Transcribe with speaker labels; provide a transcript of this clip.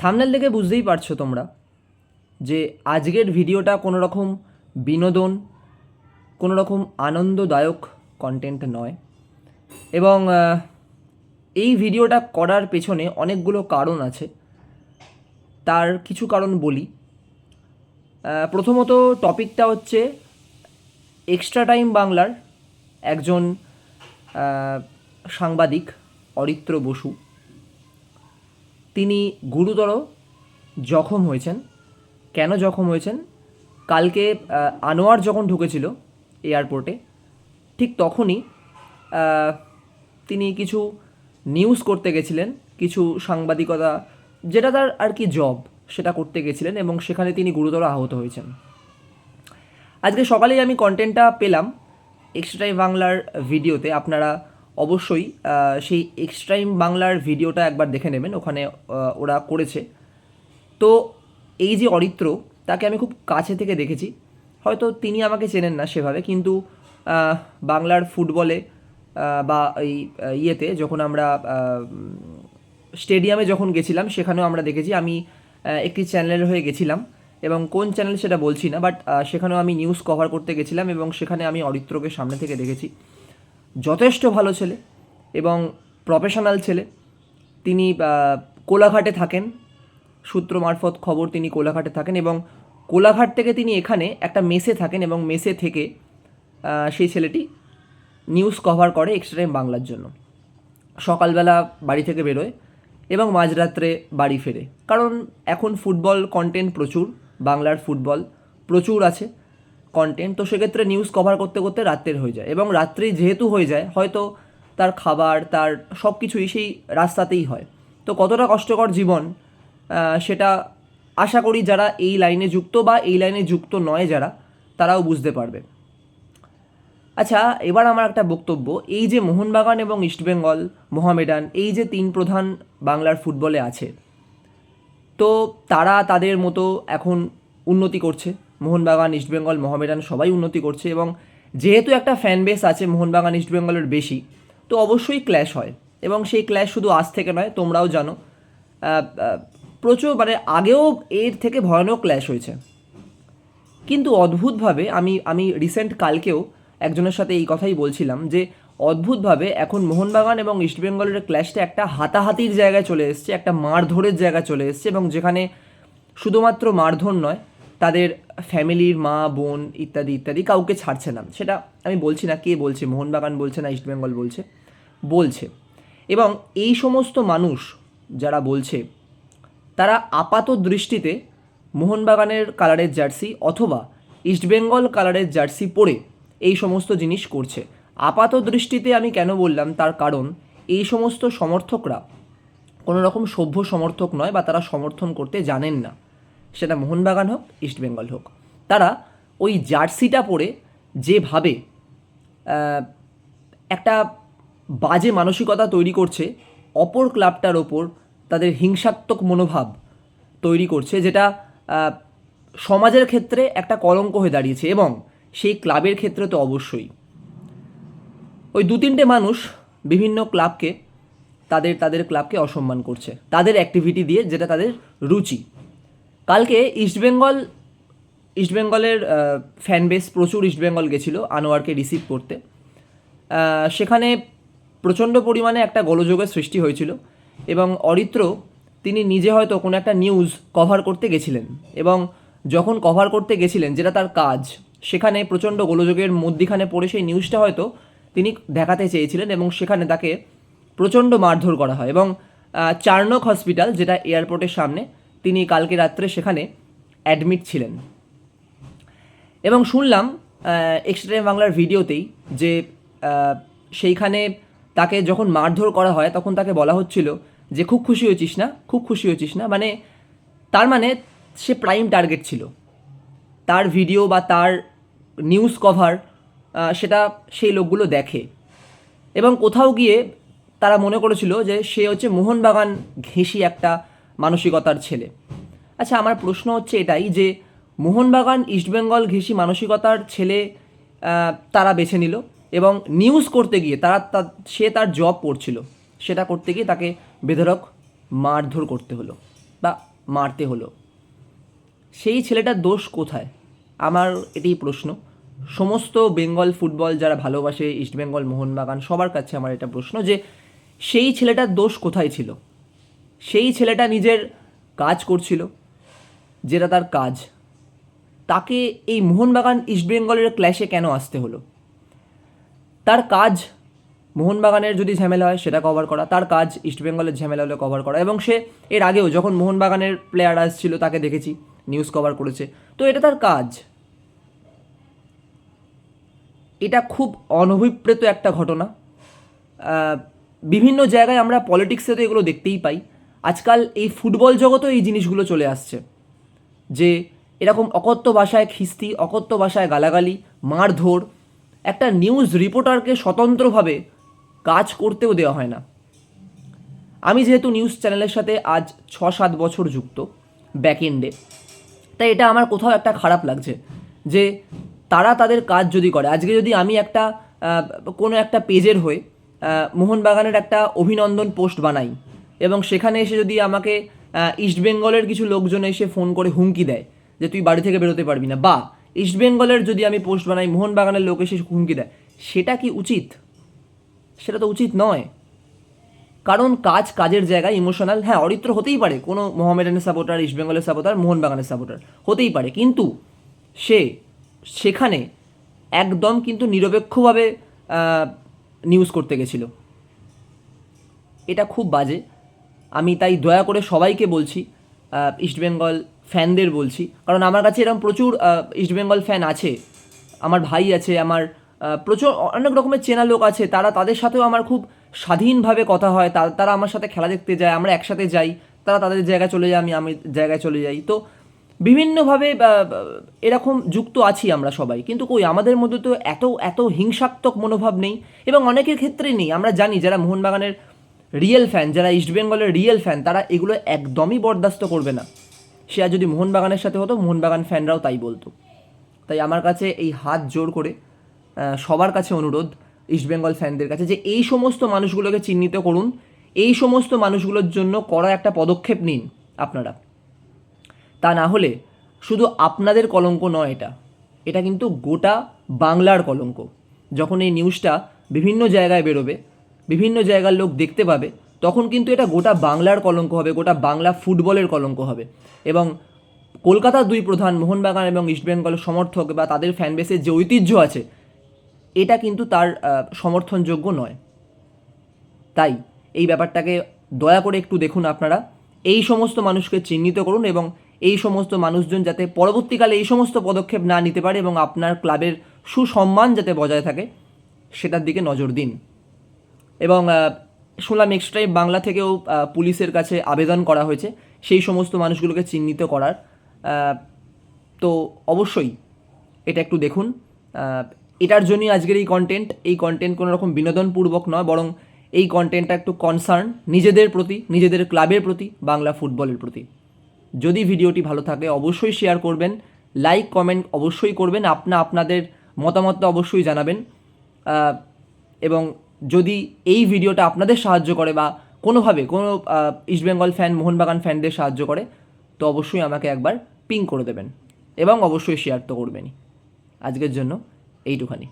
Speaker 1: Thumbnail দেখে বুঝতেই পারছ তোমরা যে আজকের ভিডিওটা কোনো রকম বিনোদন কোনো রকম আনন্দদায়ক কন্টেন্ট নয়। এবং এই ভিডিওটা করার পেছনে অনেকগুলো কারণ আছে। তার কিছু কারণ বলি। প্রথমত টপিকটা হচ্ছে এক্সট্রা টাইম বাংলার একজন সাংবাদিক অরিত্র বসু। তিনি গুরুতর জখম হয়েছেন। কেন জখম হয়েছেন? কালকে আনোয়ার যখন ঢুকেছিল এয়ারপোর্টে, ঠিক তখনই তিনি কিছু নিউজ করতে গেছিলেন, কিছু সাংবাদিকতা, যেটা তার আর কি জব সেটা করতে গেছিলেন এবং সেখানে তিনি গুরুতর আহত হয়েছেন। আজকে সকালেই আমি কন্টেন্টটা পেলাম এক্সট্রাইম বাংলার ভিডিওতে আপনারা অবশ্যই সেই এক্সট্রাইম বাংলার ভিডিওটা একবার দেখে নেবেন, ওখানে ওরা করেছে। তো এই যে অরিত্র, তাকে আমি খুব কাছে থেকে দেখেছি। হয়তো তিনি আমাকে চেনেন না সেভাবে, কিন্তু বাংলার ফুটবলে বা এই ইয়েতে যখন আমরা স্টেডিয়ামে যখন গেছিলাম, সেখানেও আমরা দেখেছি। আমি একটি চ্যানেলের হয়ে গেছিলাম, এবং কোন চ্যানেল সেটা বলছি না, বাট সেখানেও আমি নিউজ কভার করতে গেছিলাম, এবং সেখানে আমি অরিত্রকে সামনে থেকে দেখেছি। যথেষ্ট ভালো ছেলে এবং প্রফেশনাল ছেলে। তিনি কোলাঘাটে থাকেন। সূত্র মারফত খবর তিনি কোলাঘাটে থাকেন এবং কোলাঘাট থেকে তিনি এখানে একটা মেসে থাকেন এবং মেসে থেকে সেই ছেলেটি নিউজ কভার করে এক্সট্রা টাইম বাংলার জন্য। সকালবেলা বাড়ি থেকে বেরোয় এবং মাঝরাত্রে বাড়ি ফেরে। কারণ এখন ফুটবল কন্টেন্ট প্রচুর, বাংলার ফুটবল প্রচুর আছে। কন্টেন্ট তো সেক্ষেত্রে নিউজ কভার করতে করতে রাত্রের হয়ে যায়। এবং রাত্রি যেহেতু হয়ে যায়, হয়তো তার খাবার, তার সব কিছুই সেই রাস্তাতেই হয়। তো কতটা কষ্টকর জীবন সেটা আশা করি যারা এই লাইনে যুক্ত বা এই লাইনে যুক্ত নয় যারা, তারাও বুঝতে পারবে। আচ্ছা এবার আমার একটা বক্তব্য। এই যে মোহনবাগান এবং ইস্টবেঙ্গল মোহামেডান এই যে তিন প্রধান বাংলার ফুটবলে আছে, তো তারা তাদের মতো এখন উন্নতি করছে। মোহনবাগান ইস্টবেঙ্গল মোহামেডান সবাই উন্নতি করছে এবং যেহেতু একটা ফ্যান বেস আছে মোহনবাগান ইস্টবেঙ্গলের বেশি, তো অবশ্যই ক্ল্যাশ হয় এবং সেই ক্ল্যাশ শুধু আজ থেকে নয়, তোমরাও জানো। প্রচুর মানে আগেও এর থেকে ভয়ানক ক্ল্যাশ হয়েছে। কিন্তু অদ্ভুতভাবে আমি আমি রিসেন্ট কালকেও একজনের সাথে এই কথাই বলছিলাম যে অদ্ভুতভাবে এখন মোহনবাগান এবং ইস্টবেঙ্গলের ক্ল্যাশটা একটা হাতাহাতির জায়গায় চলে এসছে, একটা মারধরের জায়গায় চলে এসছে এবং যেখানে শুধুমাত্র মারধর নয় তাদের ফ্যামিলির মা, বোন ইত্যাদি ইত্যাদি কাউকে ছাড়ছে না। সেটা আমি বলছি না কে বলছে, মোহনবাগান বলছে না ইস্টবেঙ্গল বলছে বলছে। এবং এই সমস্ত মানুষ যারা বলছে, তারা আপাত দৃষ্টিতে মোহনবাগানের কালারের জার্সি অথবা ইস্টবেঙ্গল কালারের জার্সি পরে এই সমস্ত জিনিস করছে। আপাত দৃষ্টিতে আমি কেন বললাম, তার কারণ এই সমস্ত সমর্থকরা কোনো রকম সভ্য সমর্থক নয় বা তারা সমর্থন করতে জানেন না। সেটা মোহনবাগান হোক ইস্টবেঙ্গল হোক। তারা ওই জার্সিটা পরে যেভাবে একটা বাজে মানসিকতা তৈরি করছে, অপর ক্লাবটার ওপর তাদের হিংসাত্মক মনোভাব তৈরি করছে, যেটা সমাজের ক্ষেত্রে একটা কলঙ্ক হয়ে দাঁড়িয়েছে এবং সেই ক্লাবের ক্ষেত্রে তো অবশ্যই। ওই দু তিনটে মানুষ বিভিন্ন ক্লাবকে, তাদের তাদের ক্লাবকে অসম্মান করছে। তাদের অ্যাক্টিভিটি দিয়ে, যেটা তাদের রুচি। কালকে ইস্টবেঙ্গল ইস্টবেঙ্গলের ফ্যান বেস প্রচুর ইস্টবেঙ্গল গেছিল, আনোয়ারকে রিসিভ করতে। সেখানে প্রচণ্ড পরিমাণে একটা গোলযোগের সৃষ্টি হয়েছিল এবং অরিত্র তিনি নিজে হয়তো কোনো একটা নিউজ কভার করতে গেছিলেন এবং যখন কভার করতে গেছিলেন, যেটা তার কাজ, সেখানে প্রচণ্ড গোলযোগের মধ্যিখানে পড়ে সেই নিউজটা হয়তো তিনি দেখাতে চেয়েছিলেন এবং সেখানে তাকে প্রচণ্ড মারধর করা হয় এবং চার্নক হসপিটাল যেটা এয়ারপোর্টের সামনে তিনি কালকে রাত্রে সেখানে অ্যাডমিট ছিলেন। এবং শুনলাম এক্সট্রা বাংলার ভিডিওতেই যে সেইখানে তাকে যখন মারধর করা হয়, তখন তাকে বলা হচ্ছিল যে, খুব খুশি হয়েছিস না? খুব খুশি হয়েছিস না? মানে তার মানে সে প্রাইম টার্গেট ছিল। তার ভিডিও বা তার নিউজ কভার সেটা সেই লোকগুলো দেখে। এবং কোথাও গিয়ে তারা মনে করেছিল যে, সে হচ্ছে মোহনবাগান ঘেঁষি একটা মানসিকতার ছেলে। আচ্ছা আমার প্রশ্ন হচ্ছে এটাই যে, মোহনবাগান ইস্টবেঙ্গল ঘেঁষি মানসিকতার ছেলে তারা বেছে নিল এবং নিউজ করতে গিয়ে তারা সে তার জব করছিল। সেটা করতে গিয়ে তাকে বেধরক মারধর করতে হলো বা মারতে হলো। সেই ছেলেটার দোষ কোথায়? আমার এটাই প্রশ্ন। সমস্ত বেঙ্গল ফুটবল যারা ভালোবাসে ইস্টবেঙ্গল মোহনবাগান, সবার কাছে আমার এটা প্রশ্ন যে, সেই ছেলেটার দোষ কোথায় ছিল? সেই ছেলেটা নিজের কাজ করছিল, যেটা তার কাজ। তাকে এই মোহনবাগান ইস্টবেঙ্গলের ক্ল্যাশে কেন আসতে হলো? তার কাজ মোহনবাগানের যদি ঝামেলা হয়, সেটা কভার করা। তার কাজ ইস্টবেঙ্গলের ঝামেলা হলে কভার করা। এবং সে এর আগেও যখন মোহনবাগানের প্লেয়ার আসছিল, তাকে দেখেছি নিউজ কভার করেছে। তো এটা তার কাজ। এটা খুব অনভিপ্রেত একটা ঘটনা। বিভিন্ন জায়গায় আমরা পলিটিক্সে তো এগুলো দেখতেই পাই। আজকাল এই ফুটবল জগতেও এই জিনিসগুলো চলে আসছে। যে এরকম অকথ্য ভাষায় খিস্তি, অকথ্য ভাষায় গালাগালি, মারধর, একটা নিউজ রিপোর্টারকে স্বতন্ত্রভাবে কাজ করতেও দেওয়া হয় না। আমি যেহেতু নিউজ চ্যানেলের সাথে আজ ছ সাত বছর যুক্ত ব্যাক এন্ডে তাই এটা আমার কোথাও একটা খারাপ লাগছে যে তারা তাদের কাজ যদি করে। আজকে যদি আমি একটা কোনো একটা পেজের হয়ে মোহনবাগানের একটা অভিনন্দন পোস্ট বানাই এবং সেখানে এসে যদি আমাকে ইস্টবেঙ্গলের কিছু লোকজন এসে ফোন করে হুমকি দেয় যে তুই বাড়ি থেকে বেরোতে পারবি না, বা ইস্টবেঙ্গলের যদি আমি পোস্ট বানাই, মোহনবাগানের লোক এসে হুমকি দেয়, সেটা কি উচিত? সেটা তো উচিত নয়। কারণ কাজ কাজের জায়গায় ইমোশনাল হ্যাঁ অরিত্র হতেই পারে। কোনো মোহামেডানের সাপোর্টার ইস্টবেঙ্গলের সাপোর্টার মোহনবাগানের সাপোর্টার হতেই পারে। কিন্তু সে, সেখানে একদম কিন্তু নিরপেক্ষভাবে নিউজ করতে গেছিল। এটা খুব বাজে। আমি তাই দয়া করে সবাইকে বলছি ইস্টবেঙ্গল ফ্যানদের বলছি। কারণ আমার কাছে এরকম প্রচুর ইস্টবেঙ্গল ফ্যান আছে। আমার ভাই আছে, আমার প্রচুর অনেক রকমের চেনা লোক আছে, তারা তাদের সাথেও আমার খুব স্বাধীনভাবে কথা হয়। তারা আমার সাথে খেলা দেখতে যায়, আমরা একসাথে যাই, তারা তাদের জায়গায় চলে যায়, আমি আমি জায়গায় চলে যাই। তো বিভিন্নভাবে এরকম যুক্ত আছি আমরা সবাই। কিন্তু কই, আমাদের মধ্যে তো এত এত হিংসাত্মক মনোভাব নেই, এবং অনেকের ক্ষেত্রেই নেই। আমরা জানি, যারা মোহনবাগানের রিয়েল ফ্যান যারা ইস্টবেঙ্গলের রিয়েল ফ্যান তারা এগুলো একদমই বরদাস্ত করবে না। সে আর যদি মোহনবাগানের সাথে হতো, মোহনবাগান ফ্যানরাও তাই বলতো। তাই আমার কাছে এই হাত জোর করে সবার কাছে অনুরোধ ইস্টবেঙ্গল ফ্যানদের কাছে যে এই সমস্ত মানুষগুলোকে চিহ্নিত করুন। এই সমস্ত মানুষগুলোর জন্য করা একটা পদক্ষেপ নিন আপনারা। তা না হলে শুধু আপনাদের কলঙ্ক নয় এটা। এটা কিন্তু গোটা বাংলার কলঙ্ক। যখন এই নিউজটা বিভিন্ন জায়গায় বেরোবে বিভিন্ন জায়গার লোক দেখতে পাবে, তখন কিন্তু এটা গোটা বাংলার কলঙ্ক হবে, গোটা বাংলা ফুটবলের কলঙ্ক হবে। এবং কলকাতার দুই প্রধান, মোহনবাগান এবং ইস্টবেঙ্গলের সমর্থক বা তাদের ফ্যানবেসের যে ঐতিহ্য আছে, এটা কিন্তু তার সমর্থনযোগ্য নয়। তাই এই ব্যাপারটাকে দয়া করে একটু দেখুন আপনারা। এই সমস্ত মানুষকে চিহ্নিত করুন এবং এই সমস্ত মানুষজন যাতে পরবর্তীকালে এই সমস্ত পদক্ষেপ না নিতে পারে এবং আপনার ক্লাবের সুসম্মান যাতে বজায় থাকে, সেটার দিকে নজর দিন। এবং শুনলাম এক্সট্রাই বাংলা থেকেও পুলিশের কাছে আবেদন করা হয়েছে। সেই সমস্ত মানুষগুলোকে চিহ্নিত করার তো অবশ্যই এটা একটু দেখুন। এটার জন্যই আজকের এই কন্টেন্ট এই কন্টেন্ট কোনো রকম বিনোদনপূর্বক নয়, বরং এই কন্টেন্টটা একটু কনসার্ন নিজেদের প্রতি, নিজেদের ক্লাবের প্রতি, বাংলা ফুটবলের প্রতি। যদি ভিডিওটি ভালো থাকে, অবশ্যই শেয়ার করবেন লাইক কমেন্ট অবশ্যই করবেন আপনা আপনাদের মতামতটা অবশ্যই জানাবেন। এবং যদি এই ভিডিওটা আপনাদের সাহায্য করে বা কোনোভাবে কোনো ইস্ট ইস্টবেঙ্গল ফ্যান মোহনবাগান ফ্যানদের সাহায্য করে, তো অবশ্যই আমাকে একবার পিং করে দেবেন এবং অবশ্যই শেয়ার তো করবেনই। আজকের জন্য এইটুখানি।